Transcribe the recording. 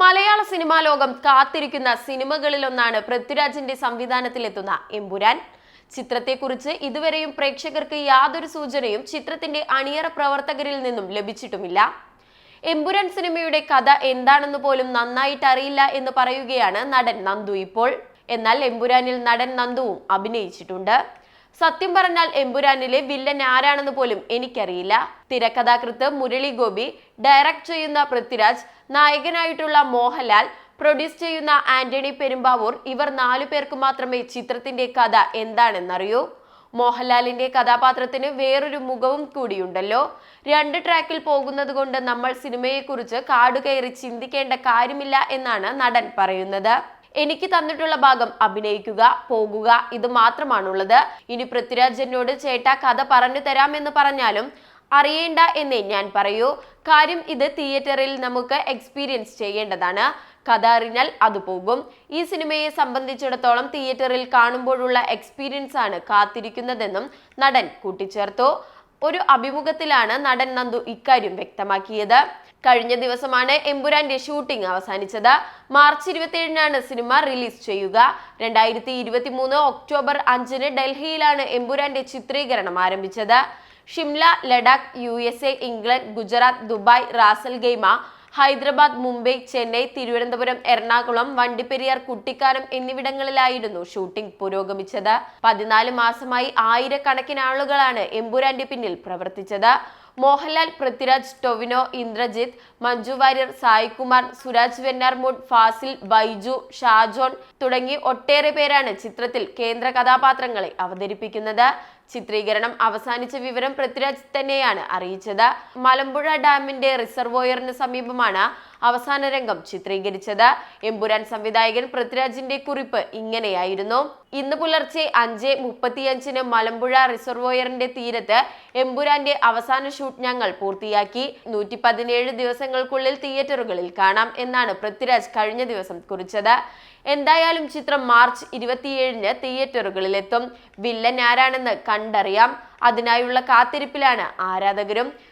മലയാള cinema ലോകം കാത്തിരിക്കുന്ന സിനിമകളിലൊന്നാണ് പൃഥ്വിരാജിന്റെ സംവിധാനത്തിലെത്തുന്ന എമ്പുരാൻ. ചിത്രത്തെക്കുറിച്ച് ഇതുവരെയും പ്രേക്ഷകർക്ക് യാതൊരു സൂചനയും ചിത്രത്തിന്റെ അണിയറ പ്രവർത്തകരിൽ നിന്നും ലഭിച്ചിട്ടുമില്ല. എമ്പുരാൻ സിനിമയുടെ കഥ എന്താണെന്ന് പോലും നന്നായിട്ട് അറിയില്ല എന്ന് പറയുകയാണ് നടൻ നന്ദു ഇപ്പോൾ. എന്നാൽ എമ്പുരാനിൽ നടൻ നന്ദുവും അഭിനയിച്ചിട്ടുണ്ട്. സത്യം പറഞ്ഞാൽ എമ്പുരാനിലെ വില്ലൻ ആരാണെന്ന് പോലും എനിക്കറിയില്ല. തിരക്കഥാകൃത്ത് മുരളി ഗോപി ഡയറക്ട് ചെയ്യുന്ന പൃഥ്വിരാജ് നായകനായിട്ടുള്ള മോഹൻലാൽ പ്രൊഡ്യൂസ് ചെയ്യുന്ന ആന്റണി പെരുമ്പാവൂർ ഇവർ നാലു പേർക്ക് മാത്രമേ ചിത്രത്തിന്റെ കഥ എന്താണെന്നറിയൂ. മോഹൻലാലിന്റെ കഥാപാത്രത്തിന് വേറൊരു മുഖവും കൂടിയുണ്ടല്ലോ. രണ്ട് ട്രാക്കിൽ പോകുന്നത് കൊണ്ട് നമ്മൾ സിനിമയെക്കുറിച്ച് കാടുകയറി ചിന്തിക്കേണ്ട കാര്യമില്ല എന്നാണ് നടൻ പറയുന്നത്. എനിക്ക് തന്നിട്ടുള്ള ഭാഗം അഭിനയിക്കുക പോകുക ഇത് മാത്രമാണുള്ളത്. ഇനി പൃഥ്വിരാജ് എന്നോട് ചേട്ടാ കഥ പറഞ്ഞു തരാമെന്ന് പറഞ്ഞാലും അറിയേണ്ട എന്നേ ഞാൻ പറയൂ. കാര്യം ഇത് തിയേറ്ററിൽ നമുക്ക് എക്സ്പീരിയൻസ് ചെയ്യേണ്ടതാണ്. കഥ അറിഞ്ഞാൽ അത് പോകും. ഈ സിനിമയെ സംബന്ധിച്ചിടത്തോളം തിയേറ്ററിൽ കാണുമ്പോഴുള്ള എക്സ്പീരിയൻസ് ആണ് കാത്തിരിക്കുന്നതെന്നും നടൻ കൂട്ടിച്ചേർത്തു. ഒരു അഭിമുഖത്തിലാണ് നടൻ നന്ദു ഇക്കാര്യം വ്യക്തമാക്കിയത്. കഴിഞ്ഞ ദിവസമാണ് എമ്പുരാന്റെ ഷൂട്ടിംഗ് അവസാനിച്ചത്. മാർച്ച് ഇരുപത്തിയേഴിനാണ് സിനിമ റിലീസ് ചെയ്യുക. രണ്ടായിരത്തി ഇരുപത്തി മൂന്ന് ഒക്ടോബർ അഞ്ചിന് ഡൽഹിയിലാണ് എമ്പുരാന്റെ ചിത്രീകരണം ആരംഭിച്ചത്. Shimla Ladakh U S A England Gujarat Dubai Ras al Khaimah Hyderabad Mumbai Chennai Thiruvananthapuram Ernakulam Vandiperiyar Kuttikkanam എന്നിവിടങ്ങളിലായിരുന്നു shooting പുരോഗമിച്ചത്. പതിനാല് മാസമായി ആയിരക്കണക്കിന് ആളുകളാണ് എമ്പുരാന്റെ പിന്നിൽ പ്രവർത്തിച്ചത്. മോഹൻലാൽ പൃഥ്വിരാജ് ടൊവിനോ ഇന്ദ്രജിത്ത് മഞ്ജു വാര്യർ സായികുമാർ സുരാജ് വെന്നാർമുഡ് ഫാസിൽ ബൈജു ഷാജോൺ തുടങ്ങി ഒട്ടേറെ പേരാണ് ചിത്രത്തിൽ കേന്ദ്ര കഥാപാത്രങ്ങളെ അവതരിപ്പിക്കുന്നത്. ചിത്രീകരണം അവസാനിച്ച വിവരം പൃഥ്വിരാജ് തന്നെയാണ് അറിയിച്ചത്. മലമ്പുഴ ഡാമിന്റെ റിസർവോയറിന് സമീപമാണ് അവസാന രംഗം ചിത്രീകരിച്ചത്. എമ്പുരാൻ സംവിധായകൻ പൃഥ്വിരാജിന്റെ കുറിപ്പ് ഇങ്ങനെയായിരുന്നു. ഇന്ന് പുലർച്ചെ അഞ്ച് മുപ്പത്തിയഞ്ചിന് മലമ്പുഴ റിസർവോയറിന്റെ തീരത്ത് എമ്പുരാന്റെ അവസാന ഷൂട്ട് ഞങ്ങൾ പൂർത്തിയാക്കി. നൂറ്റി പതിനേഴ് ദിവസങ്ങൾക്കുള്ളിൽ തിയേറ്ററുകളിൽ കാണാം എന്നാണ് പൃഥ്വിരാജ് കഴിഞ്ഞ ദിവസം കുറിച്ചത്. എന്തായാലും ചിത്രം മാർച്ച് ഇരുപത്തിയേഴിന് തിയേറ്ററുകളിലെത്തും. വില്ലൻ ആരാണെന്ന് കണ്ടറിയാം. അതിനായുള്ള കാത്തിരിപ്പിലാണ് ആരാധകരും.